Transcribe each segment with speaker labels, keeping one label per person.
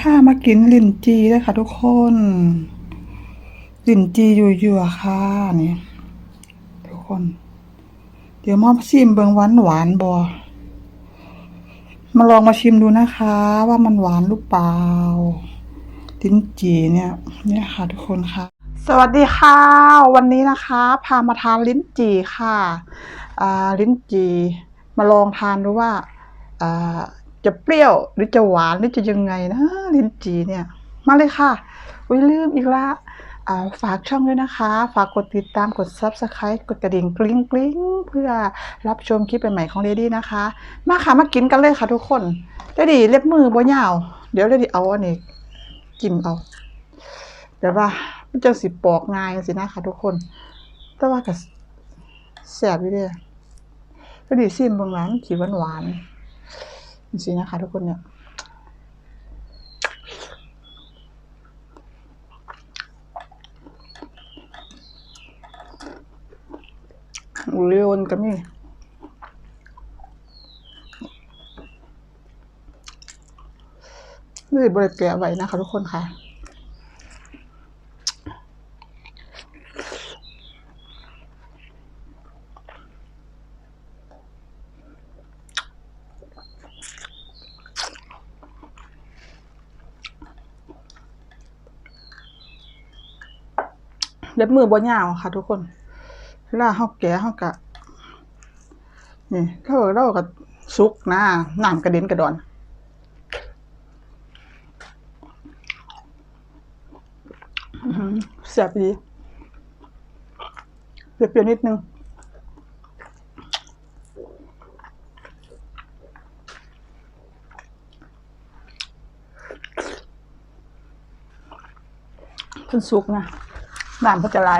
Speaker 1: พามากินลิ้นจีเลยค่ะทุกคน ลิ้นจีอยู่ยั่วๆค่ะนี่ทุกคน เดี๋ยวมาชิมเบิงหวานหวานบอมาลองมาชิมดูนะคะ ว่ามันหวานหรือเปล่า ลิ้นจีเนี่ยเนี่ยค่ะทุกคนค่ะ สวัสดีค่ะ วันนี้นะคะ พามาทานลิ้นจีค่ะอ่าลิ้นจีมาลองทานดูว่าอ่าจะเปรี้ยวหรือจะหวานหรือจะยังไงนะลิ้นจีเนี่ย มาเลยค่ะอุ้ยลืมอีกละอ่าฝากช่องด้วยนะคะ ฝากกดติดตามกด subscribe กดกระดิ่งกริ๊งกริ๊งเพื่อรับชมคลิปใหม่ๆของเดดี้นะคะ มาค่ะมากินกันเลยค่ะทุกคนเดดี้เล็บมือบ่ยาว เดี๋ยวเดดี้เอาอันนี้ จิ้มเอาเดี๋ยวว่ามันจะสิปอกง่ายสินะคะทุกคน แต่ว่าก็แสบอยู่เด้อเดดี้ซิมบางร้านขีหวานหวานๆจรินะคะทุกคนเนี่ยเรียนก็มีนี่ บริแกะไว้นะคะ ทุกคนค่ะเล็บมือบ่ยาวค่ะ ทุกคนเวลาเฮาแกะเฮากะนี่ถ้าเราก็สุกนะน้ำกระเด็นกระดอน อื้อหือ แสบดีเปรี้ยวๆนิดนึงเพิ่นสุกนะน้ำก็จะไหล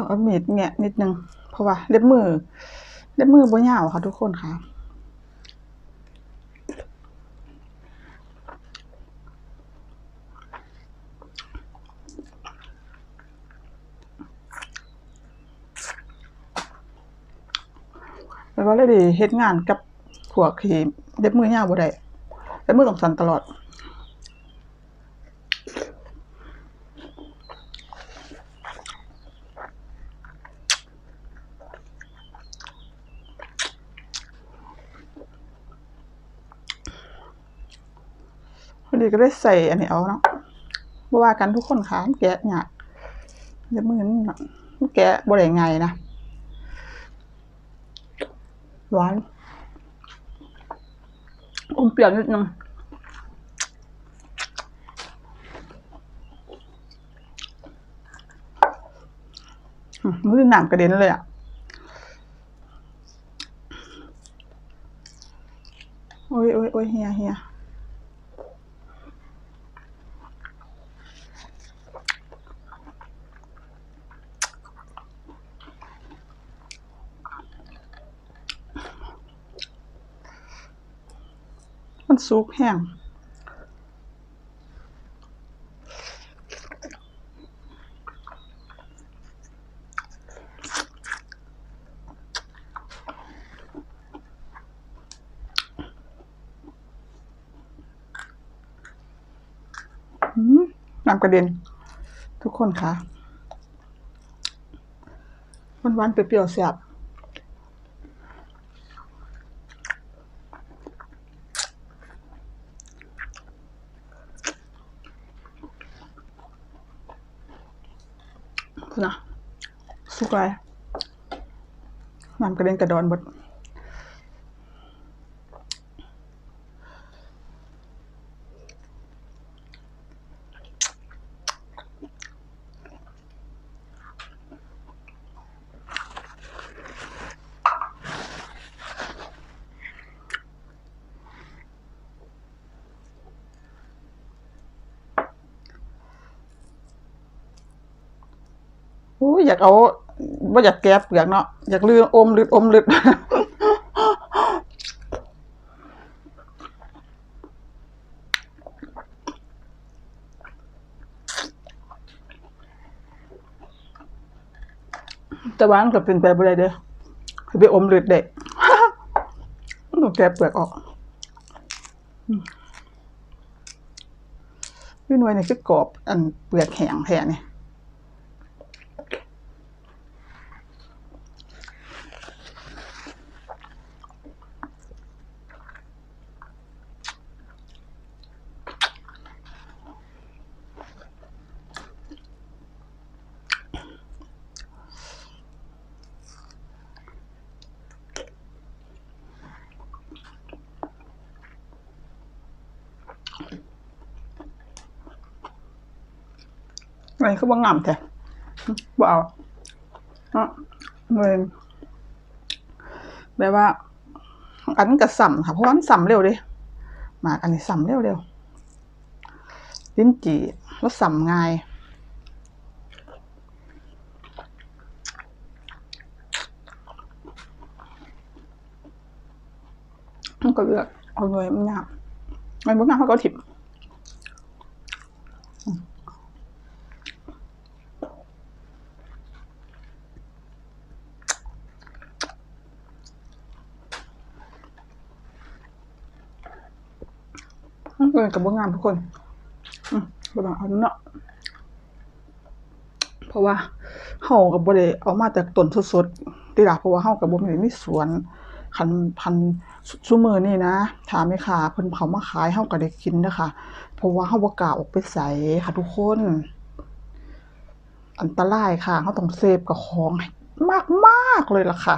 Speaker 1: ต้องเอามีดแงะนิดนึง เพราะว่าเล็บมือ เล็บมือบ่ยาวค่ะทุกคนค่ะแล้วก็เลยด้เฮ็ดงานกับพวกที่เล็บมือยาวบ่ได้เล็บมือต้องสั่นตลอด ดีก็ได้ใส่อันนี้เอาเนาะบ่ว่ากันทุกคนค่ะมันแกะยากเล็บมือมันมันแกะบ่ได้ง่ายนะหวานอมเปรี้ยวนิดนึงมมือหนามกระเด็นเลยอะโอ้ยโอ้ยโอ้ยเฮียเฮีย มันสุกแห้งอืมน้ำกระเด็น ทุกคนค่ะหวานๆเปรี้ยวๆแซ่บ ทุกไรายน้ำกระเด็นกระดอนหมดอยากเอา ว่าอยากแก้เปลือกเนาะอยากลืมอมลืดอมลืดแต่ว่ามันก็เป็นไปบ่ได้เด้อให้ไปอมลืดเด็กต้องแก้เปลือกออกพี่หน่วยนี่คือกรอบอันเปลือกแข็งแท้นี่ย อะไรคือว่างามแท้บ่เอาเนาะเลยแบบว่า อันนั้นก็สัมค่ะเพราะว่ามันสัมเร็วดิหมากอันนี้สัมเร็วเร็วลิ้นจี่แล้วสัมง่ายมันก็เลือกเอาเลยมันงามมันบ่งามเขาก็ถิ บเออกับว่างามทุกคนอืมบ่ต้องเอาเนาะเพราะว่าเฮากับบ่ได้เอามาจากต้นสดๆติล่ะเพราะว่าเฮากับบ่ได้มีสวนคันพันซุมือนี้นะถ้าแม่ค้าเพิ่นเขามาขายเฮาก็ได้กินเด้อค่ะเพราะว่าเฮาบ่กล้าออกไปไสค่ะทุกคน อันตรายค่ะเฮาต้องเซฟกับของมากๆเลยล่ะค่ะ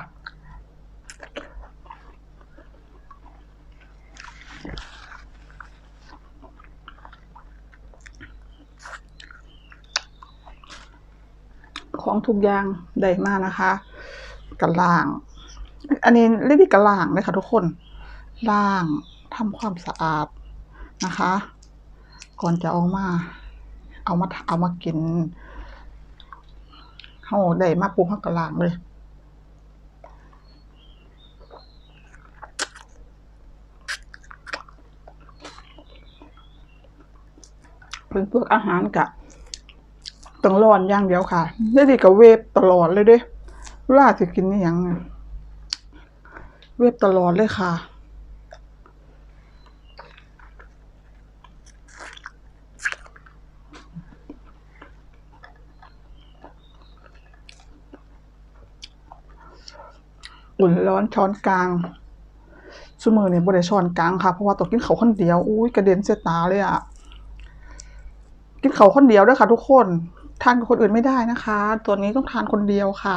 Speaker 1: ของทุกอย่างได้มานะคะกระล่าง อันนี้เรียกว่ากระล่างเลยค่ะทุกคนล่างทำความสะอาดนะคะ ก่อนจะเอามา เอามาเอามากินเฮาได้มาปุ๊บเฮากระล่างเลยเป็นพวกอาหารกะ ต้องร้อนอย่างเดียวค่ะได้ดีกับเวฟตลอดเลยเด้เวลาจะกินนี่ยังเวฟตลอดเลยค่ะอุ่นร้อนช้อนกลางซุมือเนี่ยบ่ได้ช้อนกลางค่ะเพราะว่าต้องกินเขาคนเดียวอุ้ยกระเด็นเสียตาเลยอะกินเขาคนเดียวด้วยค่ะทุกคน ทานกับคนอื่นไม่ได้นะคะ ตัวนี้ต้องทานคนเดียวค่ะ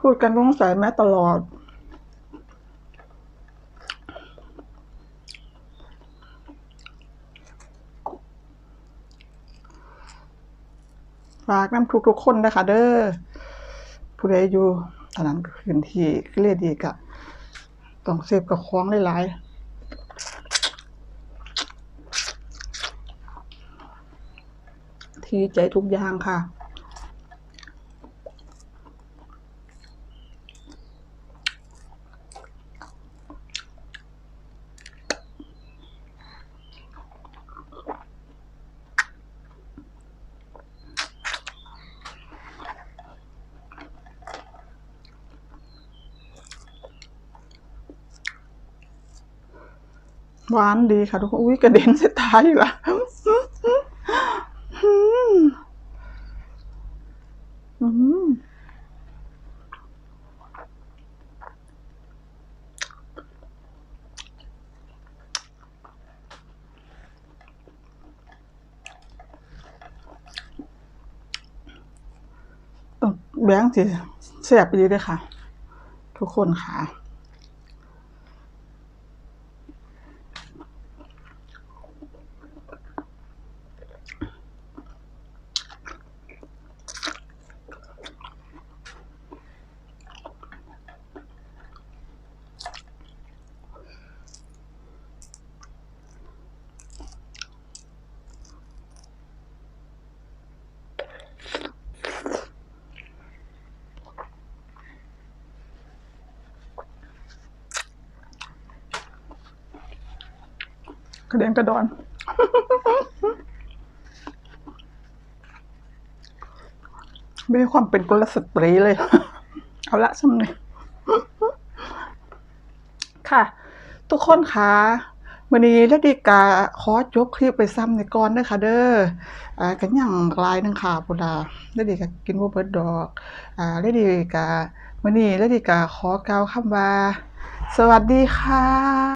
Speaker 1: พูดกันต้องใส่แมสตลอดฝากน้ำทุกๆคนนะคะเด้อผู้ใดอยู่ถนนพื้นที่เรียดีกะ ต้องเซฟกับของหลายๆ ทีใจทุกอย่างค่ะ หวานดีค่ะทุกคน อุ้ยกระเด็นเสียตายอยู่ละอืมต้อแบงค์สิแซ่บไปดีเลยค่ะ ทุกคนค่ะ ระเด็นกระดอน ไม่มีความเป็นกุลสตรีเลย เอาละสำเนียงค่ะ ทุกคนคะวันนี้เลดีกาขอจบคลิปไปซ้ำในก่อนเด้อค่ะเด้ออ่ากันอย่างลายนึงค่ะพุ่นล่ะเลดีกากินบ่เบิดดอกอ่าเลดีกาวันนี้เลดีกาขอกล่าวคำว่า สวัสดีค่ะ